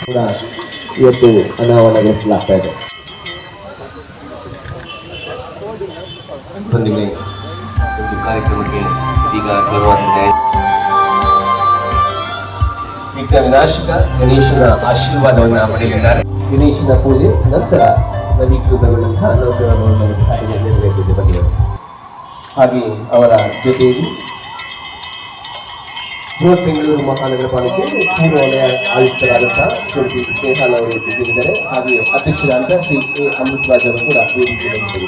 ಕೂಡ ಇವತ್ತು ಅನಾವರಣಗೊಳಿಸಲಾಗ್ತಾ ಇದೆ. ಬಂದಿವೆ ಒಂದು ಕಾರ್ಯಕ್ರಮಕ್ಕೆ ಇದೀಗ ವಿಘ್ನ ವಿನಾಶಕ ಗಣೇಶನ ಆಶೀರ್ವಾದವನ್ನು ಪಡೆಯಲಿದ್ದಾರೆ ಗಣೇಶನ ಪೂಜೆ ನಂತರ ನವೀಕೃತಗೊಂಡಂತಹ ನೌಕರವನ್ನು ಕಾರ್ಯ ನೆರವೇರಿಸಿದೆ ಬಂದಿದೆ ಹಾಗೆ ಅವರ ಜೊತೆಯಲ್ಲಿ ಬೃಹತ್ ಬೆಂಗಳೂರು ಮಹಾನಗರ ಪಾಲಿಕೆ ಪೂರ್ವ ವಲಯ ಆಯುಕ್ತರಾದಂತಹ ಶ್ರೀಮತಿ ಸ್ನೇಹಾಲ್ ಅವರು ಹಾಗೆ ಅಧ್ಯಕ್ಷರಾದಂತಹ ಶ್ರೀ ಅಮೃತ್ ರಾಜ್ ಅವರು ಕೂಡ ವೇದಿಕೆಯಲ್ಲಿ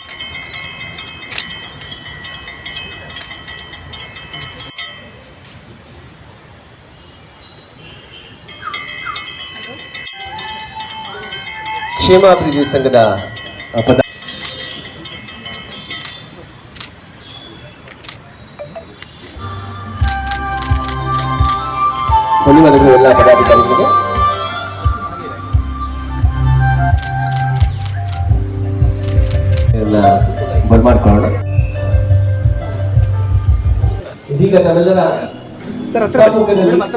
ಕ್ಷೇಮಾಭಿವೃದ್ಧಿ ಸಂಘದ ಪದ ಧನ್ಯವಾದಗಳು ಎಲ್ಲ ಪದಾಧಿಕಾರಿಗಳಿಗೆ. ಎಲ್ಲ ಬರ್ಮಾಡ್ಕೊಳ್ಳೋಣ ಇದೀಗ ತಮ್ಮೆಲ್ಲರ ಸರ್ ಹತ್ರ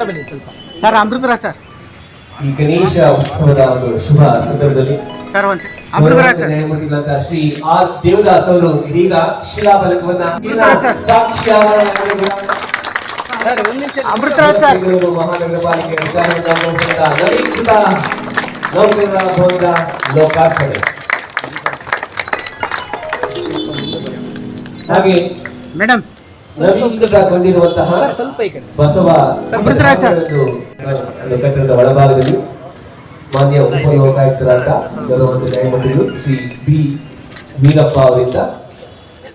ಬನ್ನಿ. ಸ್ವಲ್ಪ. Sir Amritraj sir. ಈ ಗಣೇಶ ಉತ್ಸವದ ಒಂದು ಶುಭ ಸಂದರ್ಭದಲ್ಲಿ ಶ್ರೀ ಆರ್ ದೇವದಾಸ್ ಅವರು ಇದೀಗ ಶಿಲಾಫಲಕವನ್ನ ಬೆಂಗಳೂರು ಮಹಾನಗರ ಪಾಲಿಕೆ ನವೀಕೃತ ನೌಕರರ ಭವನದ ಲೋಕಾರ್ಪಣೆ. ಹಾಗೆ ಮೇಡಮ್ ಈ ಕಡೆ. ಬಸವ ಕಟ್ಟಡದ ಒಳಭಾಗದಲ್ಲಿ ಮಾನ್ಯ ಉಪಲೋಕಾಯುಕ್ತರಾದ ಗೌರವಂತ ನ್ಯಾಯಮೂರ್ತಿಗಳು ಶ್ರೀ ಬಿ. ವೀರಪ್ಪ ಅವರಿಂದ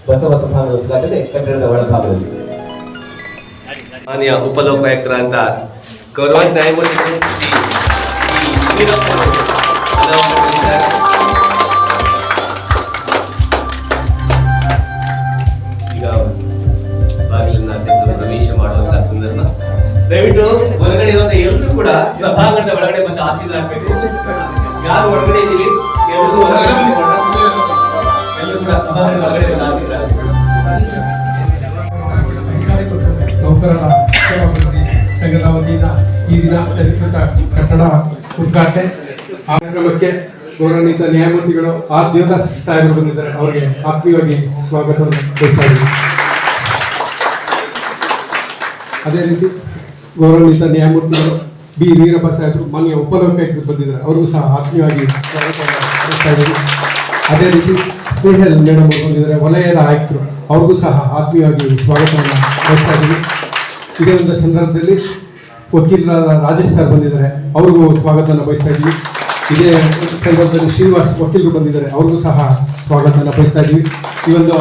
ಬಸವ ಸಭಾಂಗಣ ಉದ್ಘಾಟನೆ ಕಟ್ಟಡದ ಒಳಭಾಗದಲ್ಲಿ. ಮಾನ್ಯ ಉಪಲೋಕಾಯುಕ್ತರಾದ ಗೌರವಂತ ನ್ಯಾಯಮೂರ್ತಿಗಳು ಶ್ರೀ ವೀರಪ್ಪ ದಯವಿಟ್ಟು ಹೊರಗಡೆ ಇರುವಂತ ಎಲ್ಲರೂ ಕೂಡ ಸಭಾಂಗಣದ ಒಳಗಡೆ ಬಂದು ಆಸೀನರಾಗಬೇಕು ಯಾರು ಒಳಗಡೆ ಇದ್ದೀವಿ ಎಲ್ಲರೂ ಬಂದ್ಕೊಂಡು ಎಲ್ಲರೂ ಕೂಡ ಸಭಾಂಗಣದ ಒಳಗಡೆ ಬಂದು ಆಸೀನರಾಗಬೇಕು ನೌಕರರ ಸಂಘದ ವತಿಯಿಂದ ಈ ದಿನ ಅಧಿಕೃತ ಕಟ್ಟಡ ಉದ್ಘಾಟನೆ. ಕಾರ್ಯಕ್ರಮಕ್ಕೆ ಗೌರವಾನ್ವಿತ ನ್ಯಾಯಮೂರ್ತಿಗಳು ಆರ್ ದೇವದಾಸ್ ಸಾಹೇಬರು ಬಂದಿದ್ದಾರೆ. ಅವರಿಗೆ ಆತ್ಮೀಯವಾಗಿ ಸ್ವಾಗತವನ್ನು ಬಯಸ್ತಾ ಅದೇ ರೀತಿ ಗೌರವಾನ್ವಿತ ನ್ಯಾಯಮೂರ್ತಿಗಳು ಬಿ. ವೀರಪ್ಪ ಸಾಹೇಬರು, ಮಾನ್ಯ ಉಪಲೋಕಾಯುಕ್ತರು ಬಂದಿದ್ದಾರೆ. ಅವ್ರಿಗೂ ಸಹ ಆತ್ಮೀಯವಾಗಿ ಅದೇ ರೀತಿ ಸ್ನೇಹಲ್ ಮೇಡಮ್ ಬಂದಿದ್ದಾರೆ, ವಲಯದ ಆಯುಕ್ತರು. ಅವ್ರಿಗೂ ಸಹ ಆತ್ಮೀಯವಾಗಿ ಸ್ವಾಗತವನ್ನು ಬಯಸ್ತಾ ಇದ್ದೀವಿ ಇದೇ ಒಂದು ಸಂದರ್ಭದಲ್ಲಿ ವಕೀಲರಾದ ರಾಜೇಶ್ ಸರ್ ಬಂದಿದ್ದಾರೆ. ಅವ್ರಿಗೂ ಸ್ವಾಗತವನ್ನು ಬಯಸ್ತಾ ಇದ್ದೀವಿ ಇದೇ ಸಂದರ್ಭದಲ್ಲಿ ಶ್ರೀನಿವಾಸ್ ವಕೀಲರು ಬಂದಿದ್ದಾರೆ. ಅವ್ರಿಗೂ ಸಹ ಸ್ವಾಗತವನ್ನು ಬಯಸ್ತಾ ಇದ್ದೀವಿ ಈ ಒಂದು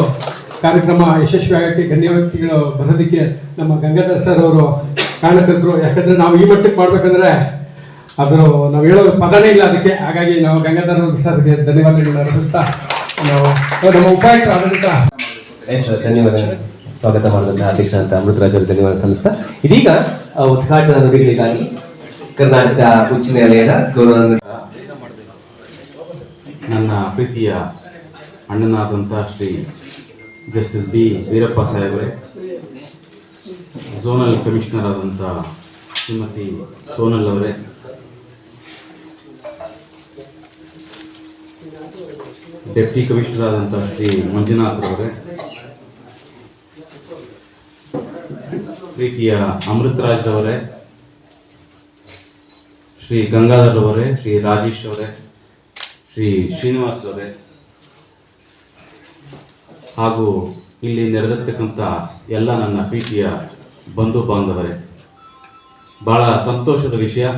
ಕಾರ್ಯಕ್ರಮ ಯಶಸ್ವಿ ಆಗೋಕ್ಕೆ ಗಣ್ಯ ವ್ಯಕ್ತಿಗಳು ಬರೋದಕ್ಕೆ ನಮ್ಮ ಗಂಗಾಧರ್ ಸರ್ ಅವರು ಕಾರಣಕರ್ತರು ಯಾಕಂದ್ರೆ ನಾವು ಈ ಮಟ್ಟಕ್ಕೆ ಮಾಡ್ಬೇಕಂದ್ರೆ ಅದ್ರ ನಾವು ಹೇಳೋ ಪದನೇ ಇಲ್ಲ ಅದಕ್ಕೆ. ಹಾಗಾಗಿ ನಾವು ಗಂಗಾಧರ ಸರ್ಗೆ ಧನ್ಯವಾದಗಳನ್ನ ಅರ್ಪಿಸ್ತಾ ನಾವು ನಮ್ಮ ಎಸ್ ಸರ್ ಧನ್ಯವಾದ. ಸ್ವಾಗತ ಮಾಡಿದಂತಹ ಅಧ್ಯಕ್ಷ ಅಂತ ಅಮೃತರಾಜ್ ಅವರು ಧನ್ಯವಾದ ಸಲ್ಲಿಸ್ತಾ. ಇದೀಗ ಉದ್ಘಾಟನಾ ನುಡಿಗಳಿಗಾಗಿ ಕರ್ನಾಟಕ ಉಚ್ಚ ನ್ಯಾಯಾಲಯದ ಗೌರವ ನನ್ನ ಪ್ರೀತಿಯ ಅಣ್ಣನಾದಂಥ ಶ್ರೀ ಜಸ್ಟಿಸ್ ಬಿ. ವೀರಪ್ಪ ಸಾಹೇಬ್ರೆ ಝೋನಲ್ ಕಮಿಷನರ್ ಆದಂಥ ಶ್ರೀಮತಿ ಸೋನಲ್ ಅವರೇ. ಡೆಪ್ಟಿ ಕಮಿಷನರ್ ಆದಂಥ ಶ್ರೀ ಮಂಜುನಾಥ್ ಅವರೇ. ಪ್ರೀತಿಯ ಅಮೃತರಾಜ್ ಅವರೇ. ಶ್ರೀ ಗಂಗಾಧರ್ ಅವರೇ, ಶ್ರೀ ರಾಜೇಶ್ ಅವರೇ, ಶ್ರೀ ಶ್ರೀನಿವಾಸ್ ಅವರೇ. ಹಾಗೂ ಇಲ್ಲಿ ನೆರೆದಿರ್ತಕ್ಕಂಥ ಎಲ್ಲ ನನ್ನ ಪ್ರೀತಿಯ ಬಂಧು ಬಾಂಧವರೇ, ಬಹಳ ಸಂತೋಷದ ವಿಷಯ.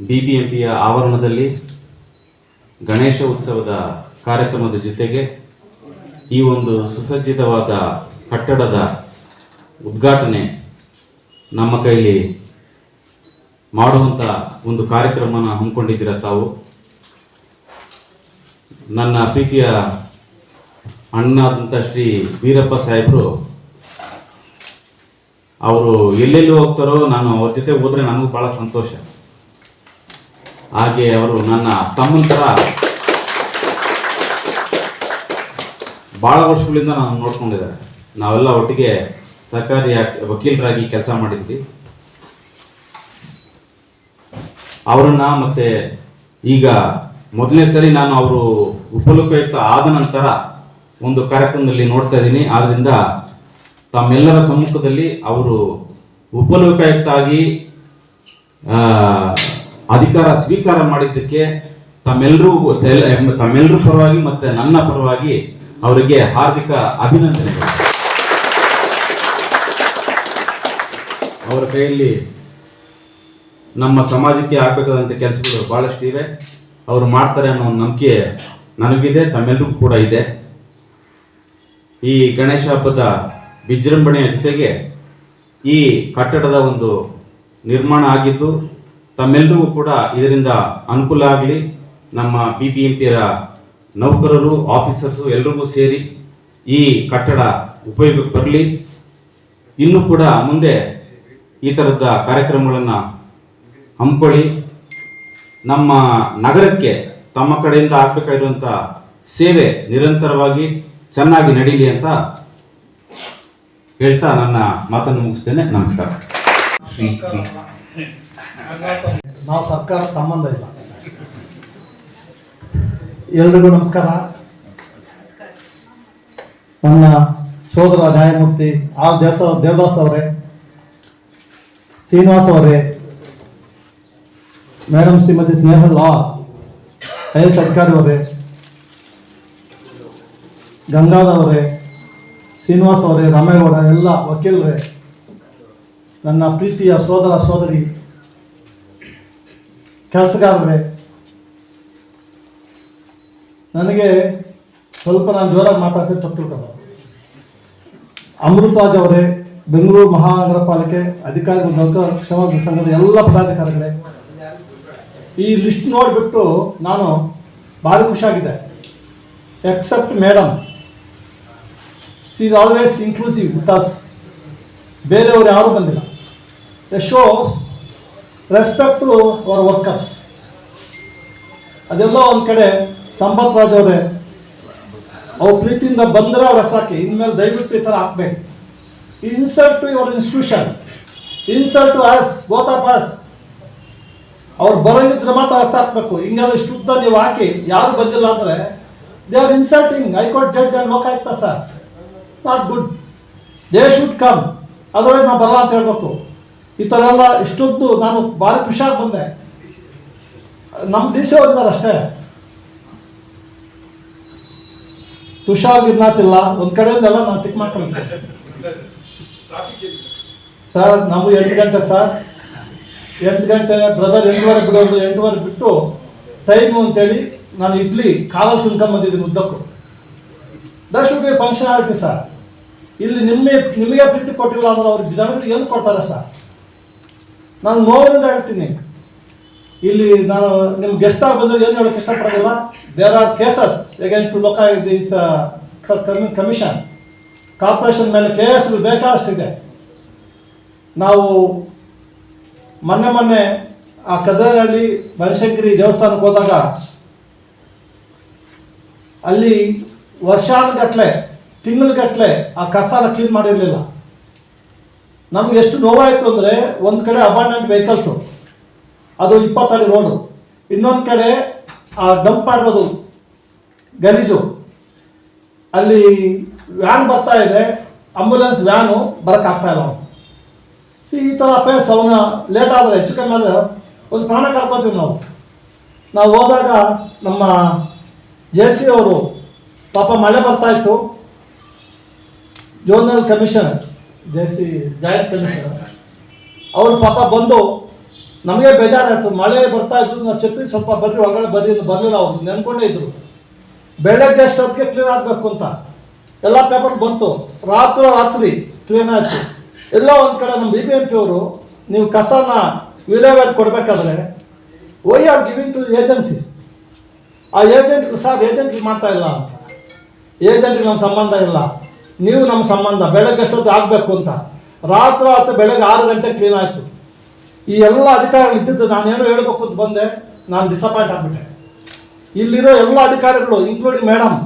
ಬಿ ಬಿ ಎಂ ಪಿಯ ಆವರಣದಲ್ಲಿ ಗಣೇಶ ಉತ್ಸವದ ಕಾರ್ಯಕ್ರಮದ ಜೊತೆಗೆ ಈ ಒಂದು ಸುಸಜ್ಜಿತವಾದ ಕಟ್ಟಡದ ಉದ್ಘಾಟನೆ ನಮ್ಮ ಕೈಲಿ ಮಾಡುವಂಥ ಒಂದು ಕಾರ್ಯಕ್ರಮನ ಹಮ್ಮಿಕೊಂಡಿದ್ದೀರ ತಾವು? ನನ್ನ ಪ್ರೀತಿಯ ಅಣ್ಣಾದಂಥ ಶ್ರೀ ವೀರಪ್ಪ ಸಾಹೇಬರು ಅವರು ಎಲ್ಲೆಲ್ಲಿ ಹೋಗ್ತಾರೋ ನಾನು ಅವ್ರ ಜೊತೆ ಹೋದ್ರೆ ನನಗೂ ಬಹಳ ಸಂತೋಷ. ಹಾಗೆ ಅವರು ನನ್ನ ತಮ್ಮನ ಥರ ಬಹಳ ವರ್ಷಗಳಿಂದ ನಾನು ನೋಡ್ಕೊಂಡಿದ್ದಾರೆ. ನಾವೆಲ್ಲ ಒಟ್ಟಿಗೆ ಸರ್ಕಾರಿ ವಕೀಲರಾಗಿ ಕೆಲಸ ಮಾಡಿದ್ವಿ. ಅವರನ್ನ ಮತ್ತೆ ಈಗ ಮೊದಲನೇ ಸರಿ ನಾನು ಅವರು ಉಪಲೋಕಾಯುಕ್ತ ಆದ ನಂತರ ಒಂದು ಕಾರ್ಯಕ್ರಮದಲ್ಲಿ ನೋಡ್ತಾ ಇದ್ದೀನಿ. ಆದ್ರಿಂದ ತಮ್ಮೆಲ್ಲರ ಸಮ್ಮುಖದಲ್ಲಿ ಅವರು ಉಪಲೋಕಾಯುಕ್ತ ಆಗಿ ಅಧಿಕಾರ ಸ್ವೀಕಾರ ಮಾಡಿದ್ದಕ್ಕೆ ತಮ್ಮೆಲ್ಲರೂ ತಮ್ಮೆಲ್ಲರ ಪರವಾಗಿ ಮತ್ತೆ ನನ್ನ ಪರವಾಗಿ ಅವರಿಗೆ ಹಾರ್ದಿಕ ಅಭಿನಂದನೆಗಳು. ಅವರ ಕೈಯಲ್ಲಿ ನಮ್ಮ ಸಮಾಜಕ್ಕೆ ಆಗಬೇಕಾದಂಥ ಕೆಲಸಗಳು ಬಹಳಷ್ಟು ಇವೆ. ಅವರು ಮಾಡ್ತಾರೆ ಅನ್ನೋ ಒಂದು ನಂಬಿಕೆ ನನಗಿದೆ ತಮ್ಮೆಲ್ಲರಿಗೂ ಕೂಡ ಇದೆ. ಈ ಗಣೇಶ ಹಬ್ಬದ ವಿಜೃಂಭಣೆಯ ಜೊತೆಗೆ ಈ ಕಟ್ಟಡದ ಒಂದು ನಿರ್ಮಾಣ ಆಗಿದ್ದು ತಮ್ಮೆಲ್ಲರಿಗೂ ಕೂಡ ಇದರಿಂದ ಅನುಕೂಲ ಆಗಲಿ. ನಮ್ಮ ಬಿ ಬಿ ಎಂ ನೌಕರರು, ಆಫೀಸರ್ಸು ಎಲ್ರಿಗೂ ಸೇರಿ ಈ ಕಟ್ಟಡ ಉಪಯೋಗಕ್ಕೆ ಬರಲಿ. ಇನ್ನೂ ಕೂಡ ಮುಂದೆ ಈ ಥರದ ಕಾರ್ಯಕ್ರಮಗಳನ್ನು ಹಮ್ಮಿಕೊಳ್ಳಿ. ನಮ್ಮ ನಗರಕ್ಕೆ ತಮ್ಮ ಕಡೆಯಿಂದ ಆಗಬೇಕಾಗಿರುವಂಥ ಸೇವೆ ನಿರಂತರವಾಗಿ ಚೆನ್ನಾಗಿ ನಡೀಲಿ ಅಂತ ಹೇಳ್ತಾ ನನ್ನ ಮಾತನ್ನು ಮುಗಿಸ್ತೇನೆ. ನಮಸ್ಕಾರ. ನಾವು ಸರ್ಕಾರ ಸಂಬಂಧ ಇಲ್ಲ. ಎಲ್ರಿಗೂ ನಮಸ್ಕಾರ. ನನ್ನ ಸೋದರ ನ್ಯಾಯಮೂರ್ತಿ ಆರ್ ದೇವಸ ದೇವದಾಸ್ ಅವರೇ ಶ್ರೀನಿವಾಸ್ ಅವರೇ ಮೇಡಮ್ ಶ್ರೀಮತಿ ಸ್ನೇಹ ಲಾ ಐ ಎಸ್ ಅಧಿಕಾರಿ ಅವರೇ ಗಂಗಾಧರ್ ಅವರೇ ಶ್ರೀನಿವಾಸ್ ಅವರೇ, ರಾಮೇಗೌಡ, ಎಲ್ಲ ವಕೀಲರೇ, ನನ್ನ ಪ್ರೀತಿಯ ಸೋದರ ಸೋದರಿ, ಕೆಲಸಗಾರರೇ, ನನಗೆ ಸ್ವಲ್ಪ ನಾನು ಜೋರಾಗಿ ಮಾತಾಡ್ತೀನಿ, ತಪ್ಪು ಅಮೃತಾಜ್ ಅವರೇ, ಬೆಂಗಳೂರು ಮಹಾನಗರ ಪಾಲಿಕೆ ಅಧಿಕಾರಿಗಳು ನೌಕರ ಕ್ಷೇಮ ಸಂಘದ ಎಲ್ಲ ಪದಾಧಿಕಾರಿಗಳೇ, ಈ ಲಿಸ್ಟ್ ನೋಡಿಬಿಟ್ಟು ನಾನು ಭಾರಿ ಖುಷಿಯಾಗಿದೆ except madam C always inclusive with us ಬೇರೆಯವರು ಯಾರೂ ಬಂದಿಲ್ಲ. The shows respect to our workers ಅದೆಲ್ಲ ಒಂದು ಕಡೆ ಸಂಪತ್ ರಾಜ್ ಅವರೇ, ಅವ್ರ ಪ್ರೀತಿಯಿಂದ ಬಂದರೆ ಅವ್ರು ಹೆಸರಾಕಿ ಇನ್ಮೇಲೆ ದಯವಿಟ್ಟು ಈ ಥರ ಹಾಕ್ಬೇಕು insult to your institution insult to us both of us ಅವ್ರು ಬರಂಗಿದ್ರೆ ಮಾತ್ರ ಹೆಸರು ಹಾಕ್ಬೇಕು. ಹಿಂಗೆಲ್ಲ ಇಷ್ಟು ಉದ್ದ ನೀವು ಹಾಕಿ, ಯಾರು ಬಂದಿಲ್ಲ ಅಂದರೆ they are insulting high court judge and Lokayukta sir. Not good they should come ಅದರೊಳಗೆ ನಾವು ಬರಲ್ಲ ಅಂತ ಹೇಳ್ಬೇಕು. ಈ ಥರ ಎಲ್ಲ ಇಷ್ಟೊಂದು ನಾನು ಭಾರಿ ಖುಷಿಯಾಗಿ ಬಂದೆ. ನಮ್ಮ ಡಿ ಅವರಿದ್ದಾರೆ ಅಷ್ಟೇ. ತುಷಾರ್ ಗಿರ್ನಾಥಿಲ್ಲ ಒಂದು ಕಡೆಯಿಂದೆಲ್ಲ ನಾನು ಟಿಕ್ ಮಾಡ್ಕೊಂಡಿದ್ದೆ ಸರ್ ನಾವು ಎಂಟು ಗಂಟೆ ಸರ್ ಎಂಟು ಗಂಟೆ ಬ್ರದರ್ ಎಂಟುವರೆ ಬಿಡೋದು, ಎಂಟುವರೆ ಬಿಟ್ಟು ಟೈಮು ಅಂತೇಳಿ ನಾನು ಇಡ್ಲಿ ಕಾಲಲ್ಲಿ ತಿನ್ಕೊಂಬಂದಿದ್ದೀನಿ ಉದ್ದಕ್ಕೂ. That should be functionality sir ಇಲ್ಲಿ ನಿಮ್ಮ, ನಿಮಗೆ ಪ್ರೀತಿ ಕೊಟ್ಟಿಲ್ಲ ಅಂದ್ರೆ ಅವ್ರಿಗೆ ಜನಗಳಿಗೆ ಏನು ಕೊಡ್ತಾರೆ ಸರ್? ನಾನು ನೋವಿನಿಂದ ಹೇಳ್ತೀನಿ. ಇಲ್ಲಿ ನಾನು ನಿಮ್ಗೆ ಗೆಸ್ಟ್ ಆಗಿ ಬಂದ್ರೆ ಏನು ಹೇಳಕ್ಕೆ ಇಷ್ಟಪಡೋದಿಲ್ಲ? ದೇರ್ ಆರ್ ಕೇಸಸ್ ಎಗೇನ್ಸ್ಟ್ ಲೋಕ ದಿಸ್ ಕಮಿಷನ್ ಕಾರ್ಪೊರೇಷನ್ ಮೇಲೆ ಕೇಸ್ ಬೇಕಾದಷ್ಟಿದೆ. ನಾವು ಮೊನ್ನೆ ಮೊನ್ನೆ ಆ ಕದರಹಳ್ಳಿ ಬನಶಂಕರಿ ದೇವಸ್ಥಾನಕ್ಕೆ ಹೋದಾಗ ಅಲ್ಲಿ ವರ್ಷಾನುಗಟ್ಲೆ ತಿಂಗಳಗಟ್ಲೆ ಆ ಕಸನ ಕ್ಲೀನ್ ಮಾಡಿರಲಿಲ್ಲ. ನಮ್ಗೆ ಎಷ್ಟು ನೋವಾಯಿತು ಅಂದರೆ ಒಂದು ಕಡೆ ಅಬಾಂಡೆಂಟ್ ವೆಹಿಕಲ್ಸು ಅದು ಇಪ್ಪತ್ತಡಿ ರೋಡು ಇನ್ನೊಂದು ಕಡೆ ಆ ಡಂಪ್ ಮಾಡಿರೋದು ಗಲೀಜು. ಅಲ್ಲಿ ವ್ಯಾನ್ ಬರ್ತಾ ಇದೆ ಆಂಬುಲೆನ್ಸ್ ವ್ಯಾನು ಬರೋಕ್ಕಾಗ್ತಾ ಇಲ್ಲ. ಸಿ ಈ ಥರ ಅಪೇಸ್ ಅವನ ಲೇಟ್ ಆದರೆ, ಹೆಚ್ಚು ಕಮ್ಮಿ ಆದರೆ ಒಂದು ಪ್ರಾಣ ಕಳ್ಕೊತೀವಿ ನಾವು. ನಾವು ಹೋದಾಗ ನಮ್ಮ ಜೆ ಸಿ ಅವರು ಪಾಪ ಮಳೆ ಬರ್ತಾ ಇತ್ತು. Zonal commission JC joint commissioner ಅವ್ರು ಪಾಪ ಬಂದು, ನಮಗೆ ಬೇಜಾರಾಯಿತು, ಮಳೆ ಬರ್ತಾ ಇದ್ರು, ನಾವು ಛತ್ರಿ ಸ್ವಲ್ಪ ಬರ್ರಿ, ಒಳಗಡೆ ಬರ್ರಿ ಬರಲಿಲ್ಲ ಅವ್ರು, ನೆನ್ಕೊಂಡೇ ಇದ್ರು. ಬೆಳಗ್ಗೆ ಅಷ್ಟೊತ್ತಿಗೆ ಕ್ಲೀನ್ ಆಗಬೇಕು ಅಂತ. ಎಲ್ಲ ಪೇಪರ್ ಬಂತು. ರಾತ್ರಿ ರಾತ್ರಿ ಕ್ಲೀನ್ ಆಯಿತು. ಎಲ್ಲ ಒಂದು ಕಡೆ ನಮ್ಮ ಬಿ ಬಿ ಎಂ ಪಿ ಅವರು, ನೀವು ಕಸನ ವಿಲೇವಾರಿ ಕೊಡಬೇಕಾದ್ರೆ why are giving to agency ಆ ಏಜೆಂಟ್ ಸರ್ ಏಜೆಂಟ್ ಮಾಡ್ತಾ ಇಲ್ಲ. ಅಂತ ಏಜೆಂಟ್ಗೆ ನಮ್ಮ ಸಂಬಂಧ ಇಲ್ಲ. ನೀವು ನಮ್ಮ ಸಂಬಂಧ, ಬೆಳಗ್ಗೆ ಅಷ್ಟೊತ್ತು ಆಗಬೇಕು ಅಂತ. ರಾತ್ರಿ ರಾತ್ರಿ ಬೆಳಗ್ಗೆ ಆರು ಗಂಟೆ ಕ್ಲೀನ್ ಆಯಿತು. ಈ ಎಲ್ಲ ಅಧಿಕಾರಿಗಳು ಇದ್ದಿದ್ದು ನಾನೇನು ಹೇಳ್ಬೇಕು ಅಂತ ಬಂದೆ, ನಾನು ಡಿಸಪಾಯಿಂಟ್ ಆಗಿಬಿಟ್ಟೆ. ಇಲ್ಲಿರೋ ಎಲ್ಲ ಅಧಿಕಾರಿಗಳು ಇನ್ಕ್ಲೂಡಿಂಗ್ ಮೇಡಮ್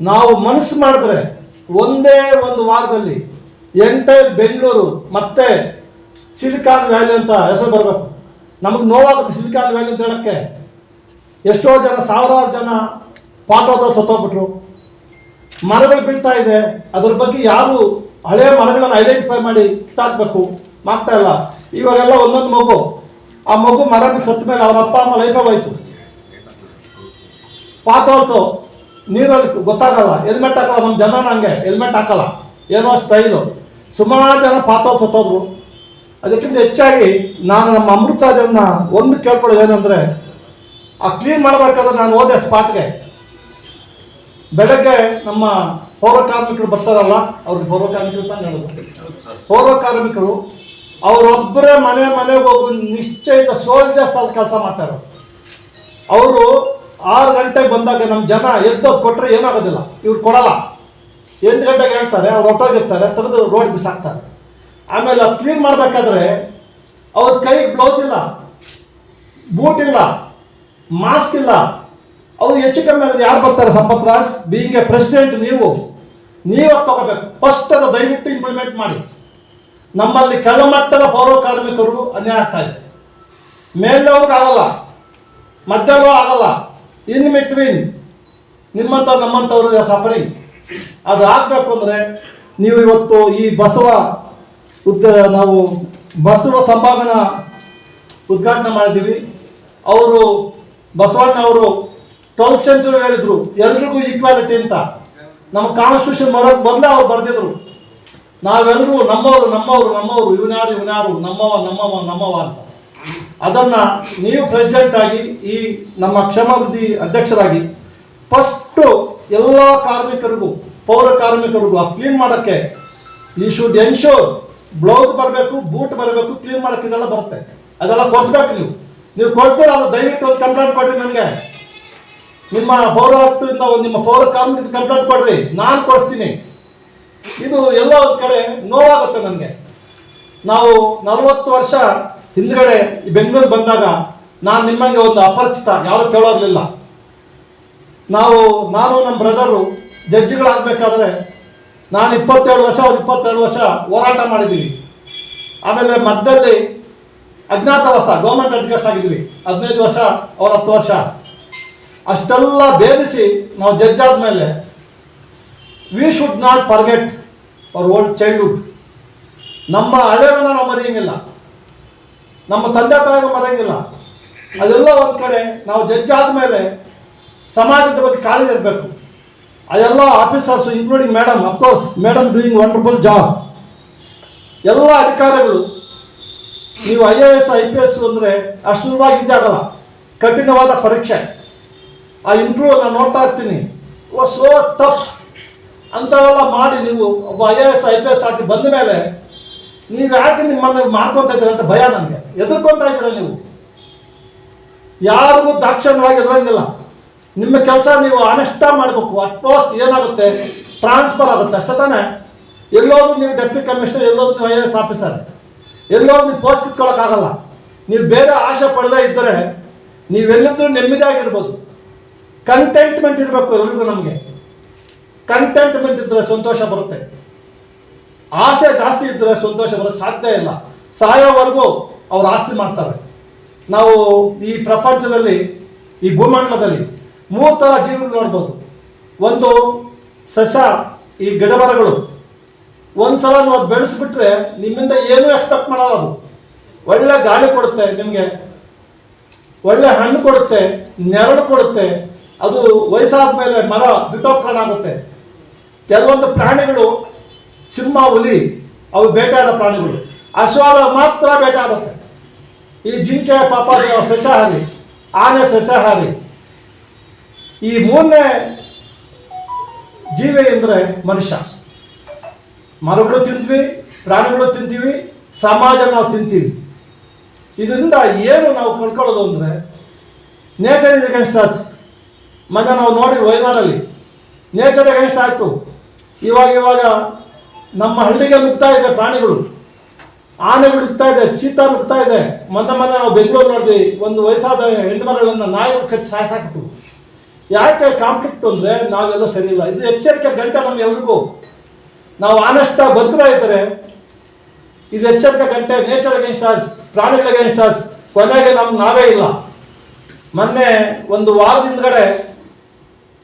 ನಾವು ಮನಸ್ಸು ಮಾಡಿದ್ರೆ ಒಂದೇ ಒಂದು ವಾರದಲ್ಲಿ ಎಂಟೈರ್ ಬೆಂಗಳೂರು ಮತ್ತೆ ಸಿಲಿಕಾನ್ ವ್ಯಾಲಿ ಅಂತ ಹೆಸರು ಬರಬೇಕು. ನಮಗೆ ನೋವಾಗುತ್ತೆ ಸಿಲಿಕಾನ್ ವ್ಯಾಲಿ ಅಂತ ಹೇಳೋಕ್ಕೆ. ಎಷ್ಟೋ ಜನ, ಸಾವಿರಾರು ಜನ ಪಾಟೋದಲ್ಲಿ ಸತ್ತೋಗ್ಬಿಟ್ರು. ಮರಗಳು ಬೀಳ್ತಾ ಇದೆ. ಅದ್ರ ಬಗ್ಗೆ ಯಾರು ಹಳೆಯ ಮರಗಳನ್ನು ಐಡೆಂಟಿಫೈ ಮಾಡಿ ಕಿತ್ತಾಕ್ಬೇಕು ಮಾಡ್ತಾ ಇಲ್ಲ. ಇವಾಗೆಲ್ಲ ಒಂದೊಂದು ಮಗು. ಆ ಮಗು ಮರ ಸತ್ತ ಮೇಲೆ ಅವ್ರ ಅಪ್ಪ, ಅಮ್ಮ ಲೈಫ್ ಹೋಯ್ತು. ಆಲ್ಸೋ ನೀರಲ್ಲಿ ಗೊತ್ತಾಗಲ್ಲ. ಹೆಲ್ಮೆಟ್ ಹಾಕಲ್ಲ ನಮ್ಮ ಜನ ನಂಗೆ. ಹೆಲ್ಮೆಟ್ ಹಾಕಲ್ಲ. ಏನೋ ಸ್ಟೈಲು ಸುಮಾರು ಜನ ಪಾತೋಲ್ ಸತ್ತೋದ್ರು. ಅದಕ್ಕಿಂತ ಹೆಚ್ಚಾಗಿ ನಾನು ನಮ್ಮ ಅಮೃತಾಜನ್ನ ಒಂದು ಕೇಳ್ಕೊಳ್ಳೋದು ಏನಂದರೆ, ಆ ಕ್ಲೀನ್ ಮಾಡಬೇಕಾದ್ರೆ ನಾನು ಹೋದೆ ಸ್ಪಾಟ್ಗೆ ಬೆಳಗ್ಗೆ ನಮ್ಮ ಪೌರ ಕಾರ್ಮಿಕರು ಬರ್ತಾರಲ್ಲ, ಅವ್ರಿಗೆ ಪೌರ ಕಾರ್ಮಿಕರು ಅಂತ ಹೇಳೋದು. ಪೌರ ಕಾರ್ಮಿಕರು ಅವರೊಬ್ಬರೇ ಮನೆ ಮನೆಗೆ ಹೋಗಿ ನಿಶ್ಚಯದ ಸೋಲ್ಜರ್ಸ್ ಅಲ್ಲಿ ಕೆಲಸ ಮಾಡ್ತಾರೆ. ಅವರು ಆರು ಗಂಟೆಗೆ ಬಂದಾಗ ನಮ್ಮ ಜನ ಎದ್ದು ಕೊಟ್ಟರೆ ಏನಾಗೋದಿಲ್ಲ, ಇವ್ರು ಕೊಡಲ್ಲ. ಎಂಟು ಗಂಟೆಗೆ ಹೇಳ್ತಾರೆ, ಅವ್ರು ಹೊಟ್ಟೋಗಿರ್ತಾರೆ ತೆಗೆದು ರೋಡ್ ಬಿಸಾಕ್ತಾರೆ. ಆಮೇಲೆ ಕ್ಲೀನ್ ಮಾಡಬೇಕಾದ್ರೆ ಅವ್ರ ಕೈಗೆ ಬ್ಲೌಸ್ ಇಲ್ಲ ಬೂಟ್ ಇಲ್ಲ ಮಾಸ್ಕ್ ಇಲ್ಲ. ಅವ್ರು ಹೆಚ್ಚು ಕಮ್ಮಿ ಆದ್ರೆ ಯಾರು ಬರ್ತಾರೆ Sampath Raj being a president ನೀವು. ನೀವು ತಗೋಬೇಕು. ಫಸ್ಟ್ ಅದು ದಯವಿಟ್ಟು ಇಂಪ್ಲಿಮೆಂಟ್ ಮಾಡಿ. ನಮ್ಮಲ್ಲಿ ಕೆಳಮಟ್ಟದ ಪೌರ ಕಾರ್ಮಿಕರು ಅನ್ಯಾಯ ಆಗ್ತಾ ಇದೆ. ಮೇಲ್ನವ್ರಿಗೆ ಆಗಲ್ಲ. ಮಧ್ಯಲ್ಲೂ ಆಗಲ್ಲ. ಇನ್ ಬಿಟ್ವೀನ್ ನಿಮ್ಮಂಥವ್ರು, ನಮ್ಮಂಥವ್ರು ಸಫರಿಂಗ್ ಅದು ಆಗಬೇಕು ಅಂದರೆ ನೀವು ಇವತ್ತು ಈ ಬಸವ ಉದ್ದ, ನಾವು ಬಸವ ಸಂಭಾವನಾ ಉದ್ಘಾಟನೆ ಮಾಡಿದ್ದೀವಿ. ಅವರು ಬಸವಣ್ಣ ಅವರು ಟ್ವೆಲ್ತ್ ಸೆಂಚುರಿ ಹೇಳಿದ್ರು, ಎಲ್ರಿಗೂ ಈಕ್ವಾಲಿಟಿ ಅಂತ. ನಮ್ಮ ಕಾನ್ಸ್ಟಿಟ್ಯೂಷನ್ ಬರೋದು ಮೊದಲೇ ಅವ್ರು ಬರೆದಿದ್ರು. ನಾವೆಲ್ಲರೂ ನಮ್ಮವರು ನಮ್ಮವರು ನಮ್ಮವರು ಇವನಾರು ಇವನಾರು ನಮ್ಮವ ನಮ್ಮವ ನಮ್ಮವ ಅಂತ. ಅದನ್ನ ನೀವು ಪ್ರೆಸಿಡೆಂಟ್ ಆಗಿ, ಈ ನಮ್ಮ ಕ್ಷೇಮಾಭಿವೃದ್ಧಿ ಅಧ್ಯಕ್ಷರಾಗಿ ಫಸ್ಟು ಎಲ್ಲ ಕಾರ್ಮಿಕರಿಗೂ, ಪೌರ ಕಾರ್ಮಿಕರಿಗೂ, ಆ ಕ್ಲೀನ್ ಮಾಡೋಕ್ಕೆ ಈ ಶುಡ್ ಎನ್ಶೋರ್ ಬ್ಲೌಸ್ ಬರಬೇಕು ಬೂಟ್ ಬರಬೇಕು ಕ್ಲೀನ್ ಮಾಡೋಕ್ಕೆ ಇದೆಲ್ಲ ಬರುತ್ತೆ. ಅದೆಲ್ಲ ಕೊಡ್ಸ್ಬೇಕು ನೀವು. ನೀವು ಕೊಡ್ತೀರ ಅದು ದಯವಿಟ್ಟು ಒಂದು ಕಂಪ್ಲೇಂಟ್ ಕೊಡ್ರಿ ನನಗೆ. ನಿಮ್ಮ ಪೌರತ್ವದಿಂದ ಒಂದು ನಿಮ್ಮ ಪೌರ ಕಾರ್ಮಿಕ ಕಂಪ್ಲೇಂಟ್ ಕೊಡ್ರಿ ನಾನು ಕೊಡಿಸ್ತೀನಿ. ಇದು ಎಲ್ಲ ಒಂದು ಕಡೆ ನೋವಾಗುತ್ತೆ ನನಗೆ. ನಾವು ನಲವತ್ತು ವರ್ಷ ಹಿಂದ್ಗಡೆ ಈ ಬೆಂಗಳೂರು ಬಂದಾಗ ನಾನು ನಿಮ್ಮಂಗೆ ಒಂದು ಅಪರಿಚಿತ, ಯಾರು ಕೇಳೋರ್ಲಿಲ್ಲ. ನಾವು, ನಾನು ನಮ್ಮ ಬ್ರದರು ಜಡ್ಜಿಗಳಾಗಬೇಕಾದ್ರೆ ನಾನು ಇಪ್ಪತ್ತೇಳು ವರ್ಷ, ಅವ್ರು ಇಪ್ಪತ್ತೆರಡು ವರ್ಷ ಹೋರಾಟ ಮಾಡಿದ್ದೀವಿ ಆಮೇಲೆ ಮಧ್ಯದಲ್ಲಿ ಅಜ್ಞಾತವಾಸ ಗೌರ್ಮೆಂಟ್ ಅಡ್ವೊಕೇಟ್ಸ್ ಆಗಿದ್ವಿ. ಹದಿನೈದು ವರ್ಷ, ಅವ್ರ ಹತ್ತು ವರ್ಷ. ಅಷ್ಟೆಲ್ಲ ಭೇದಿಸಿ ನಾವು ಜಡ್ಜ್ ಆದಮೇಲೆ we should not forget our old childhood ನಮ್ಮ ಹಳೆಯದನ್ನ ನಾವು ಮರೆಯಂಗಿಲ್ಲ. ನಮ್ಮ ತಂದೆ ತಾಯಿಗೂ ಮರೆಯಂಗಿಲ್ಲ. ಅದೆಲ್ಲ ಒಂದು ಕಡೆ ನಾವು ಜಡ್ಜ್ ಆದಮೇಲೆ ಸಮಾಜದ ಬಗ್ಗೆ ಕಾಳಜಿ ಇರಬೇಕು. ಅದೆಲ್ಲ officers including madam of course madam doing wonderful job ಎಲ್ಲ ಅಧಿಕಾರಿಗಳು, ನೀವು I A S I P S ಅಂದರೆ ಅಷ್ಟು ಸುಲಭವಾಗಿ ಈಸಿ ಆಗಲ್ಲ. ಕಠಿಣವಾದ ಪರೀಕ್ಷೆ. ಆ ಇಂಟರ್ವ್ಯೂ ನಾನು ನೋಡ್ತಾ ಇರ್ತೀನಿ. ಓ ಸೋ ಟಫ್ ಅಂಥವೆಲ್ಲ ಮಾಡಿ ನೀವು ಒಬ್ಬ I A S I P S ಹಾಕಿ ಬಂದ ಮೇಲೆ ನೀವು ಯಾಕೆ ನಿಮ್ಮನ್ನು ಮಾಡ್ಕೊತಾ ಇದ್ದೀರ ಅಂತ ಭಯ ನನಗೆ. ಎದುರ್ಕೊಂತ ಇದ್ದೀರ ನೀವು? ಯಾರಿಗೂ ದಾಕ್ಷಣ್ಯವಾಗಿ ಎದುರಂಗಿಲ್ಲ. ನಿಮ್ಮ ಕೆಲಸ ನೀವು ಅನಿಷ್ಟ ಮಾಡಬೇಕು. ಅಟ್ಮೋಸ್ಟ್ ಏನಾಗುತ್ತೆ? ಟ್ರಾನ್ಸ್ಫರ್ ಆಗುತ್ತೆ. ಅಷ್ಟೇ ತಾನೇ. ಎಲ್ಲೋದ್ರೂ ನೀವು ಡೆಪ್ಟಿ ಕಮಿಷನರ್ ಎಲ್ಲೋದು ನೀವು ಐ ಎ ಎಸ್ ಆಫೀಸರ್ ಎಲ್ಲೋದು ನೀವು ಪೋಸ್ಟ್ ಕಿತ್ಕೊಳ್ಳೋಕ್ಕಾಗಲ್ಲ ನೀವು ಬೇರೆ ಆಸೆ ಪಡೆದೇ ಇದ್ದರೆ ನೀವೆಲ್ಲಿದ್ದರೂ ನೆಮ್ಮದಿಯಾಗಿರ್ಬೋದು. ಕಂಟೆಂಟ್ಮೆಂಟ್ ಇರಬೇಕು ಎಲ್ರಿಗೂ ನಮಗೆ. ಕಂಟೆಂಟ್ಮೆಂಟ್ ಇದ್ರೆ ಸಂತೋಷ ಬರುತ್ತೆ. ಆಸೆ ಜಾಸ್ತಿ ಇದ್ರೆ ಸಂತೋಷ ಬರೋಕ್ಕೆ ಸಾಧ್ಯ ಇಲ್ಲ. ಸಾಯೋವರೆಗೂ ಅವ್ರು ಆಸ್ತಿ ಮಾಡ್ತಾರೆ. ನಾವು ಈ ಪ್ರಪಂಚದಲ್ಲಿ, ಈ ಭೂಮಂಡಲದಲ್ಲಿ ಮೂರು ಥರ ಜೀವಿಗಳು ನೋಡ್ಬೋದು. ಒಂದು ಸಸ ಈ ಗಿಡಮರಗಳು. ಒಂದ್ಸಲ ನೀವು ಅದು ಬೆಳೆಸ್ಬಿಟ್ರೆ ನಿಮ್ಮಿಂದ ಏನೂ ಎಕ್ಸ್ಪೆಕ್ಟ್ ಮಾಡಲ್ಲ ಅದು. ಒಳ್ಳೆ ಗಾಳಿ ಕೊಡುತ್ತೆ ನಿಮಗೆ. ಒಳ್ಳೆ ಹಣ್ಣು ಕೊಡುತ್ತೆ, ನೆರಳು ಕೊಡುತ್ತೆ. ಅದು ವಯಸ್ಸಾದ ಮೇಲೆ ಮರ ಬಿಟ್ಟೋಗ್ತಾನಾಗುತ್ತೆ. ಕೆಲವೊಂದು ಪ್ರಾಣಿಗಳು ಸಿಂಹ, ಹುಲಿ, ಅವು ಬೇಟೆಯಾಡೋ ಪ್ರಾಣಿಗಳು. ಅಶ್ವಾದ ಮಾತ್ರ ಬೇಟಾಡುತ್ತೆ ಈ ಜಿಂಕೆ ಪಾಪ ಸಸ್ಯಾಹಾರಿ, ಆನೆ ಸಸ್ಯಾಹಾರಿ. ಈ ಮೂರನೇ ಜೀವಿ ಅಂದರೆ ಮನುಷ್ಯ. ಮರಗಳು ತಿಂತೀವಿ ಪ್ರಾಣಿಗಳು ತಿಂತೀವಿ, ಸಮಾಜ ನಾವು ತಿಂತೀವಿ. ಇದರಿಂದ ಏನು ನಾವು ಕಳ್ಕೊಳ್ಳೋದು ಅಂದರೆ ನೇಚರ್ ಇಸ್ ಅಗೇನ್ಸ್ಟ್ ಅಸ್ ಮೊನ್ನೆ ನಾವು ನೋಡಿ ವಯನಾಡಲ್ಲಿ. ನೇಚರ್ ಎಗೇನ್ಸ್ಟ್ ಆಯಿತು. ಇವಾಗ ಇವಾಗ ನಮ್ಮ ಹಳ್ಳಿಗೆ ನುಗ್ತಾ ಇದೆ ಪ್ರಾಣಿಗಳು. ಆನೆಗಳು ನುಗ್ತಾ ಇದೆ, ಚೀತಾ ನುಗ್ತಾ ಇದೆ. ಮೊನ್ನೆ ಮೊನ್ನೆ ನಾವು ಬೆಂಗಳೂರು ನೋಡಿದ್ವಿ, ಒಂದು ವಯಸ್ಸಾದ ಹೆಣ್ಣು ಮಗಳನ್ನು ನಾಯಿಗಳು ಕಚ್ಚಿ ಸಾಯಿಸಾಕ್ಬಿಟ್ಟು ಯಾಕೆ ಕಾಂಪ್ಲಿಕ್ಟ್ ಅಂದರೆ ನಾವೆಲ್ಲ ಸರಿಯಿಲ್ಲ ಇದು ಎಚ್ಚರಿಕೆ ಗಂಟೆ ನಮಗೆಲ್ರಿಗೂ ನಾವು ಆನೆಸ್ಟಾಗಿ ಬದುಕ್ತಾ ಇದ್ದರೆ ಇದು ಎಚ್ಚರಿಕೆ ಗಂಟೆ ನೇಚರ್ ಅಗೇನ್ಸ್ಟ್ ಆಸ್ ಪ್ರಾಣಿಗಳ ಅಗೇನ್ಸ್ಟ್ ಆಸ್ ಕೊನೆಗೆ ನಮ್ಗೆ ನಾವೇ ಇಲ್ಲ. ಮೊನ್ನೆ ಒಂದು ವಾರದ ಹಿಂದ್ಗಡೆ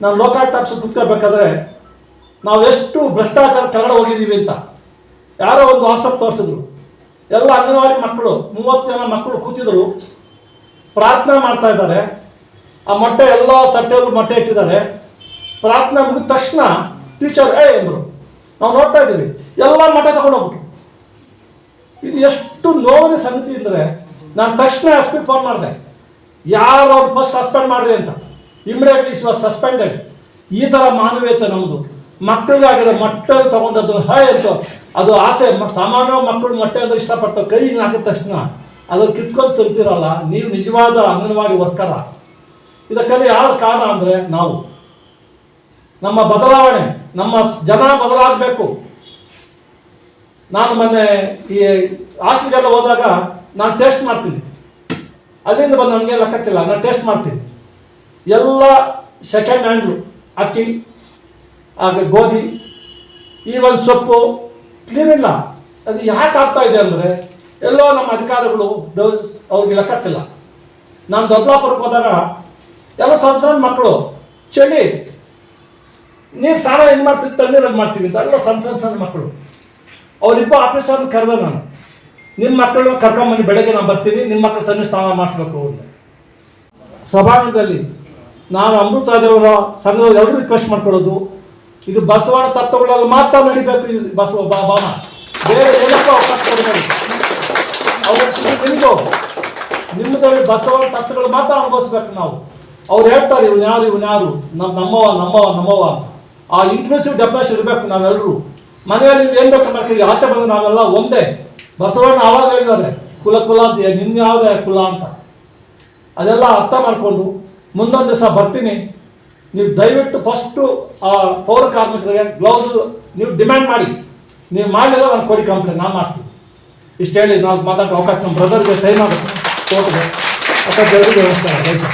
ನಾನು ಲೋಕಾಯುಕ್ತ ಆಫೀಸ್ ಕುತ್ಕೋಬೇಕಾದ್ರೆ ನಾವು ಎಷ್ಟು ಭ್ರಷ್ಟಾಚಾರ ತಗೊಂಡು ಹೋಗಿದ್ದೀವಿ ಅಂತ. ಯಾರೋ ಒಂದು ವಾಟ್ಸಪ್ ತೋರಿಸಿದ್ರು. ಎಲ್ಲ ಅಂಗನವಾಡಿ ಮಕ್ಕಳು, ಮೂವತ್ತು ಜನ ಮಕ್ಕಳು ಕೂತಿದ್ರು. ಪ್ರಾರ್ಥನೆ ಮಾಡ್ತಾ ಇದ್ದಾರೆ. ಆ ಮೊಟ್ಟೆ ಎಲ್ಲ ತಟ್ಟೆಯಲ್ಲೂ ಮೊಟ್ಟೆ ಇಟ್ಟಿದ್ದಾರೆ. ಪ್ರಾರ್ಥನೆ ಮುಗಿದ ತಕ್ಷಣ ಟೀಚರ್, ಏ, ಅಂದರು. ನಾವು ನೋಡ್ತಾ ಇದ್ದೀವಿ. ಎಲ್ಲ ಮಠ ತಗೊಂಡು ಹೋಗ್ಬಿಟ್ರು. ಇದು ಎಷ್ಟು ನೋವಿನ ಸಂಗತಿ ಅಂದರೆ ನಾನು ತಕ್ಷಣ ಎಸ್ ಪಿ ಫೋನ್ ಮಾಡಿದೆ. ಯಾರು ಅವ್ರು ಫಸ್ಟ್ ಸಸ್ಪೆಂಡ್ ಮಾಡ್ರಿ ಅಂತ. ಇಮಿಡಿಯೇಟ್ಲಿ ವಾಸ್ ಸಸ್ಪೆಂಡೆಡ್ ಈ ಥರ ಮಾನವೀಯತೆ ನಮ್ಮದು ಮಕ್ಕಳಿಗಾಗಿರೋ ಮೊಟ್ಟೆ ತಗೊಂಡದ್ದು ಹಾಯ್ ಅಂತೋ ಅದು ಆಸೆ. ಸಾಮಾನ್ಯ ಮಕ್ಕಳು ಮೊಟ್ಟೆ ಅಂದ್ರೆ ಇಷ್ಟಪಡ್ತಾವೆ. ಕೈ ಹಾಕಿದ ತಕ್ಷಣ ಅದ್ರ ಕಿತ್ಕೊಂಡು ತಿರ್ತಿರಲ್ಲ ನೀವು ನಿಜವಾದ ಅಂಗನವಾಡಿ ವರ್ಕರ? ಇದಕ್ಕೆಲ್ಲ ಯಾರು ಕಾರಣ ಅಂದರೆ ನಾವು. ನಮ್ಮ ಬದಲಾವಣೆ, ನಮ್ಮ ಜನ ಬದಲಾಗಬೇಕು. ನಾನು ಮೊನ್ನೆ ಈ ಆಸ್ಪಿಟಲ್ ಹೋದಾಗ ನಾನು ಟೇಸ್ಟ್ ಮಾಡ್ತೀನಿ. ಅಲ್ಲಿಂದ ಬಂದು ನನಗೆ ಲೆಕ್ಕಕ್ಕಿಲ್ಲ. ನಾನು ಟೇಸ್ಟ್ ಮಾಡ್ತೀನಿ. ಎಲ್ಲ ಸೆಕೆಂಡ್ ಹ್ಯಾಂಡ್ಲು ಅಕ್ಕಿ ಹಾಗೆ ಗೋಧಿ ಈ ಒಂದು ಸೊಪ್ಪು ಕ್ಲೀನ್ ಇಲ್ಲ. ಅದು ಯಾಕೆ ಆಗ್ತಾ ಇದೆ ಅಂದರೆ, ಎಲ್ಲೋ ನಮ್ಮ ಅಧಿಕಾರಿಗಳು ಅವ್ರಿಗೆ ಲೆಕ್ಕತ್ತಿಲ್ಲ ನಾನು ದೊಡ್ಡಾಪುರಕ್ಕೆ ಹೋದಾಗ, ಎಲ್ಲ ಸಣ್ಣ ಸಣ್ಣ ಮಕ್ಕಳು, ಚಳಿ, ನೀರು ಸ್ನಾನ ಏನು ಮಾಡ್ತೀವಿ ತಣ್ಣೀರಲ್ಲಿ ಮಾಡ್ತೀವಿ ಅಂತ ಎಲ್ಲ ಸಣ್ಣ ಸಣ್ಣ ಸಣ್ಣ ಮಕ್ಕಳು. ಅವರಿಬ್ಬ ಆಫೀಸರ್ನ ಕರೆದ ನಾನು. ನಿಮ್ಮ ಮಕ್ಕಳು ಕರ್ಕೊಂಬನ್ನಿ ಬೆಳಗ್ಗೆ ನಾನು ಬರ್ತೀನಿ ನಿಮ್ಮ ಮಕ್ಕಳು ತಣ್ಣೀರು ಸ್ನಾನ ಮಾಡಿಸ್ಬೇಕು ಅಂತ. ಸಭಾಂಗಣದಲ್ಲಿ ನಾನು ಅಮೃತಾಜವರ ಸಂಘದವ್ರು ಎಲ್ಲರೂ ರಿಕ್ವೆಸ್ಟ್ ಮಾಡ್ಕೊಳ್ಳೋದು? ಇದು ಬಸವನ ತತ್ವಗಳಲ್ಲಿ ಮಾತ್ರ ನಡಿಬೇಕು ಈ ಬಸವ ಬಾ ಬಾಣ ಬೇರೆ ಏನಕ್ಕೂ ಅವಕಾಶ ಕೊಡಬೇಡಿ. ಅವ್ರ ನಿಮಗೂ ನಿಮ್ಮದ್ರಲ್ಲಿ ಬಸವನ ತತ್ವಗಳು ಮಾತ್ರ ಅನುಭವಿಸ್ಬೇಕು ನಾವು. ಅವ್ರು ಹೇಳ್ತಾರೆ ಇವ್ನು ಯಾರು ಇವ್ನು ಯಾರು? ನಮ್ಮ ನಮ್ಮವ ನಮ್ಮವ ನಮ್ಮವ ಅಂತ. ಆ ಇನ್ಕ್ಲೂಸಿವ್ ಡೆಫಿನೇಷನ್ ಇರಬೇಕು ನಾವೆಲ್ಲರೂ ಮನೆಯಲ್ಲಿ ನೀವು ಏನು ಬೇಕು ಮಾಡ್ತೀವಿ ಆಚೆ ಬಂದು ನಾವೆಲ್ಲ ಒಂದೇ. ಬಸವಣ್ಣ ಆವಾಗ ಹೇಳಿದ್ದಾರೆ ಕುಲ ಕುಲ ಅಂತ ನಿನ್ನ ಯಾವುದೇ ಕುಲ ಅಂತ. ಅದೆಲ್ಲ ಅರ್ಥ ಮಾಡಿಕೊಂಡು ಮುಂದೊಂದು ದಿವಸ ಬರ್ತೀನಿ. ನೀವು ದಯವಿಟ್ಟು ಫಸ್ಟು ಆ ಪೌರ ಕಾರ್ಮಿಕರಿಗೆ ಗ್ಲೌಸ್ ನೀವು ಡಿಮ್ಯಾಂಡ್ ಮಾಡಿ. ನೀವು ಮಾಡಲಿಲ್ಲ ನಾನು ಕೊಡಿ ಕಂಪ್ಲೇಂಟ್ ನಾನು ಮಾಡ್ತೀನಿ. ಇಷ್ಟು ಹೇಳಿ ನಾವು ಮಾತಾಡೋ ಅವಕಾಶ ನಮ್ಮ ಬ್ರದರ್ಗೆ ಸೈನ್ ಆಗುತ್ತೆ ಕೋರ್ಟ್ಗೆ. ಅಥವಾ ಜಡ್ಜಿಗೆ ನಮಸ್ಕಾರ ರೈತ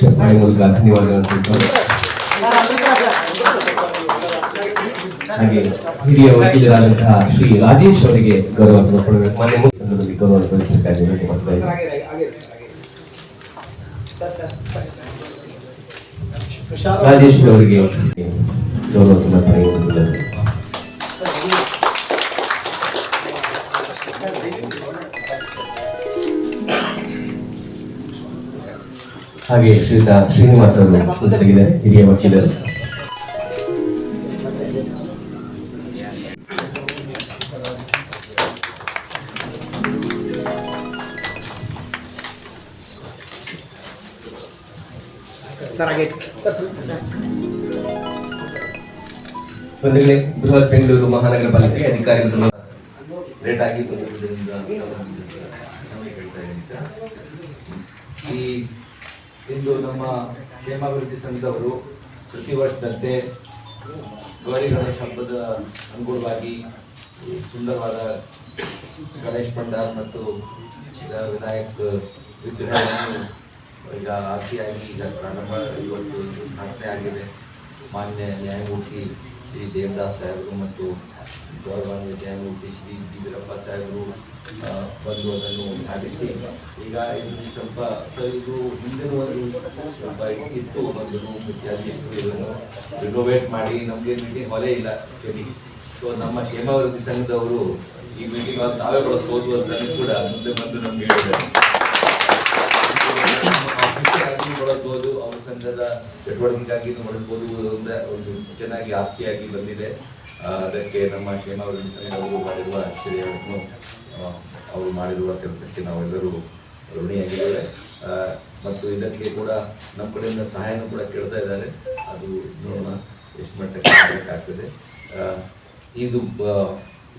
ಚಪ್ಪಾಳೆ ಮೂಲಕ ಧನ್ಯವಾದಗಳನ್ನು ತಿಳಿಸೋಣ ಹಾಗೆ ಹಿರಿಯ ವಕೀಲರಾದಂತಹ ಶ್ರೀ ರಾಜೇಶ್ ಅವರಿಗೆ ಗೌರವ ಸಮರ್ಪಣೆ ಮಾನ್ಯ ಮುಖ್ಯಮಂತ್ರಿಗಳಿಗೆ ಗೌರವ ಸಲ್ಲಿಸಬೇಕಾಗಿ ವಿನಂತಿ ಮಾಡ್ತಾ ಇದ್ದೇನೆ. ರಾಜೇಶ್ ಅವರಿಗೆ ಗೌರವ ಸಮರ್ಪಣೆ ಹಾಗೆ ಶ್ರೀಯುತ ಶ್ರೀನಿವಾಸ್ ಅವರು ಹಿರಿಯ ವಕೀಲರು. ಬಂಧುಗಳೇ ಬೃಹತ್ ಬೆಂಗಳೂರು ಮಹಾನಗರ ಪಾಲಿಕೆ ಅಧಿಕಾರಿಗಳು ಲೇಟ್ ಆಗಿ ಬಂದಿರುವುದರಿಂದ ಈ ಇಂದು ನಮ್ಮ ಕ್ಷೇಮಾಭಿವೃದ್ಧಿ ಸಂಘದವರು ಪ್ರತಿ ವರ್ಷದಂತೆ ಗೌರಿ ಗಣೇಶ ಹಬ್ಬದ ಅನುಗುಣವಾಗಿ ಸುಂದರವಾದ ಗಣೇಶ್ ಪಂಡಾಲ್ ಮತ್ತು ವಿನಾಯಕ್ ವಿಗ್ರಹವನ್ನು ಈಗ ಆರ್ತಿಯಾಗಿ ಈಗ ಪ್ರಾರಂಭ ಇವತ್ತು ಉದ್ಘಾಟನೆ ಆಗಿದೆ. ಮಾನ್ಯ ನ್ಯಾಯಮೂರ್ತಿ ಶ್ರೀ ದೇವದಾಸ್ ಸಾಹೇಬರು ಮತ್ತು ಗೌರವಾನ್ ನ್ಯಾಯಮೂರ್ತಿ ಶ್ರೀ ಜಿ ವೀರಪ್ಪ ಸಾಹೇಬರು ಬಂದು ಅದನ್ನು ಉದ್ಘಾಟಿಸಿ. ಈಗ ಇದು ಸ್ವಲ್ಪ ಇದು ಹಿಂದಿನ ಒಂದು ಸ್ವಲ್ಪ ಇತ್ತು ರೂಮ್ ಇತ್ಯಾದಿ ಇದನ್ನು ರಿನೋವೇಟ್ ಮಾಡಿ, ನಮಗೆ ಮೀಟಿಂಗ್ ಹೊಲೇ ಇಲ್ಲ. ಆಕ್ಚುಲಿ ಸೊ ನಮ್ಮ ಕ್ಷೇಮಾಭಿವೃದ್ಧಿ ಸಂಘದವರು ಈ ಮೀಟಿಂಗ್ ನಾವೇ ಸೋತು ಅಂತ ಕೂಡ ಮುಂದೆ ಬಂದು ನಮಗೆ ಹೇಳಿದ್ದಾರೆ. ಆಸ್ತಿಯಾಗಿ ಬಳಸ್ಬೋದು ಅವ್ರ ಸಂಘದ ಚಟುವಟಿಕೆಗಾಗಿ ಬಳಸ್ಬೋದು ಒಂದು ಒಂದು ಚೆನ್ನಾಗಿ ಆಸ್ತಿಯಾಗಿ ಬಂದಿದೆ. ಅದಕ್ಕೆ ನಮ್ಮ ಕ್ಷೇಮಾಭಿವೃದ್ಧಿ ಸಂಘದವರು ಮಾಡಿರುವ ಶ್ರೇಯನ್ನು ಅವರು ಮಾಡಿರುವ ಕೆಲಸಕ್ಕೆ ನಾವೆಲ್ಲರೂ ಋಣಿಯಾಗಿದ್ದೇವೆ. ಮತ್ತು ಇದಕ್ಕೆ ಕೂಡ ನಮ್ಮ ಕಡೆಯಿಂದ ಸಹಾಯನೂ ಕೂಡ ಕೇಳ್ತಾ ಇದ್ದಾರೆ. ಅದು ನೋಡೋಣ ಎಷ್ಟು ಮಟ್ಟಕ್ಕೆ ಮಾಡಬೇಕಾಗ್ತದೆ ಇದು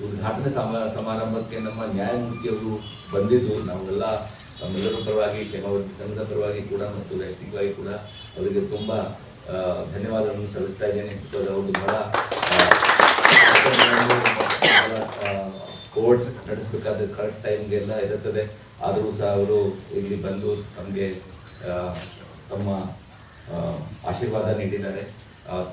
ಉದ್ಘಾಟನೆ ಸಮ, ಸಮಾರಂಭಕ್ಕೆ ನಮ್ಮ ನ್ಯಾಯಮೂರ್ತಿಯವರು ಬಂದಿದ್ದು, ನಾವೆಲ್ಲ ನಮ್ಮೆಲ್ಲರ ಪರವಾಗಿ ಕ್ಷೇಮಾಭಿವೃದ್ಧಿ ಸಂಘದ ಪರವಾಗಿ ಕೂಡ ಮತ್ತು ವೈಯಕ್ತಿಕವಾಗಿ ಕೂಡ ಅವರಿಗೆ ತುಂಬ ಧನ್ಯವಾದಗಳನ್ನು ಸಲ್ಲಿಸ್ತಾ ಇದ್ದೇನೆ. ಅವರು ಬಹಳ ಕೋರ್ಟ್ ನಡೆಸಬೇಕಾದ ಕರೆಕ್ಟ್ ಟೈಮ್ಗೆಲ್ಲ ಇರುತ್ತದೆ. ಆದರೂ ಸಹ ಅವರು ಇಲ್ಲಿ ಬಂದು ನಮಗೆ ತಮ್ಮ ಆಶೀರ್ವಾದ ನೀಡಿದ್ದಾರೆ.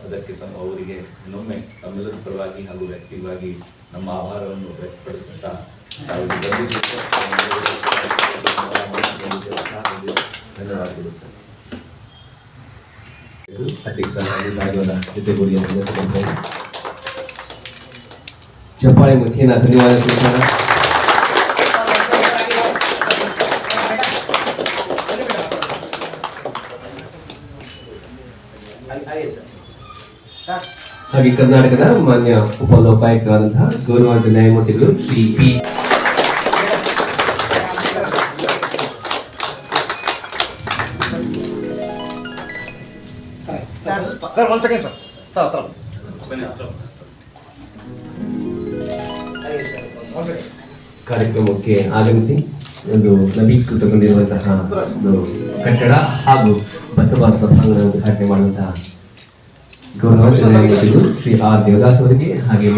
ಅದಕ್ಕೆ ತಮ್ಮ ಅವರಿಗೆ ಇನ್ನೊಮ್ಮೆ ತಮ್ಮೆಲ್ಲರ ಪರವಾಗಿ ಹಾಗೂ ವ್ಯಕ್ತಿಗಾಗಿ ನಮ್ಮ ಆಭಾರವನ್ನು ವ್ಯಕ್ತಪಡಿಸುತ್ತಾ ಚಪ್ಪಾಳೆ ಮುಖೇನ ಧನ್ಯವಾದ ಸ್ವೀಕಾರ ಹಾಗೆ ಕರ್ನಾಟಕದ ಮಾನ್ಯ ಉಪಲೋಕಾಯುಕ್ತರಾದಂತಹ ಗೌರವಾನ್ವಿತ ನ್ಯಾಯಮೂರ್ತಿಗಳು ಶ್ರೀ ಪಿ ಸರ್ ಒಂದು ಸೆಕೆಂಡ್ ಸರ್. ಸರ್ ಹತ್ರ ಕಾರ್ಯಕ್ರಮಕ್ಕೆ ಆಗಮಿಸಿ ಒಂದು ನವೀಕೃತಗೊಂಡಿರುವಂತಹ ಒಂದು ಕಟ್ಟಡ ಹಾಗೂ ಬಸವ ಸಭಾಂಗಣ ಉದ್ಘಾಟನೆ ಮಾಡುವಂತಹ ಗೌರವಾನ್ವಿತ ನ್ಯಾಯಮೂರ್ತಿಗಳು ಶ್ರೀ ಆರ್ ದೇವದಾಸ್ ಅವರಿಗೆ ಹಾಗೆ